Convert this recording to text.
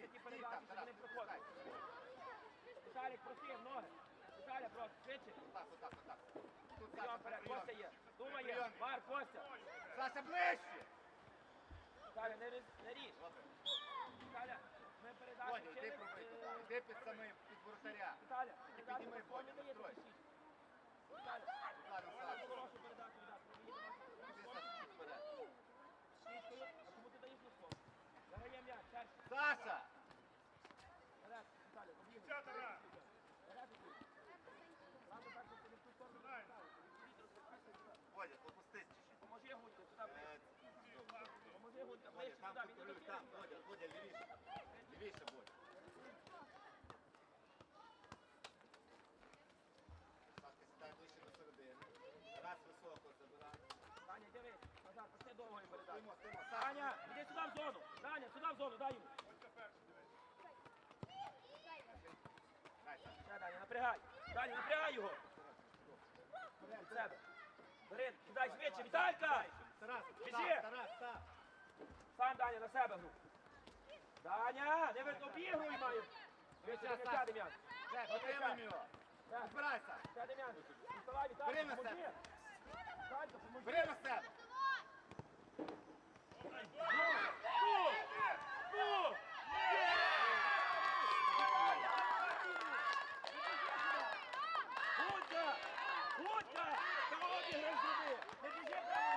Ті стій передачі, щоб не не проходили. Віталік, просив ноги. Віталя, просто, швидше. Отак, отак, отак. Тут Саша, вперед, прийом. Костя є. Думає, Прийом. Костя. Саша, ближче! Віталя, не, різ- не ріж. Ми Водя, йди вчили. пробий туди. е, Йди під самим, під воротаря. Віталя, підніми, по Бодя, настрой. пишіть. Віталя, Ладно, Саша. хорошу передачу віддати. Іди, Саша, чуть вперед. Швидкою, а кому ти даєш носком? Заграє м'яч, перший. Саша! Вперед, Віталя, побігли. Вперед, іди. Ладно, так, щоб ти не в ту сторону не ставив. Вітер, розписуй сюди. Водя, опустись чуть-чуть. Поможи Гуньку, сюди ближче. Е, Поможи ближче там він не там, дотягне. Водя, Водя, лівіше. Лівіше, Водя. Сашка, сідай ближче до середини. Раз високо забирай. Даня, дивись, назад, пусти довгою передачу. Стоїмо, стоїмо. Саша, Даня, іди сюди в зону. Даня, сюди в зону, дай йому. дай, Саша. Все, Даня, напрягай. Даня, напрягай його. Від себе. Бери, кидай швидше, Віталька! Тарас, Біжи! став, Тарас, Стань, Даня, на себе гру. Даня, не обігруй маю. Витягай Дем'ян. Отримай його. Збирайся. Це Дем'ян. Вставай, вітаю. Прийми себе. Прийми себе. Ну, ну, Хутка! Хутка! Та обіграй сюди! Не біжи прямо!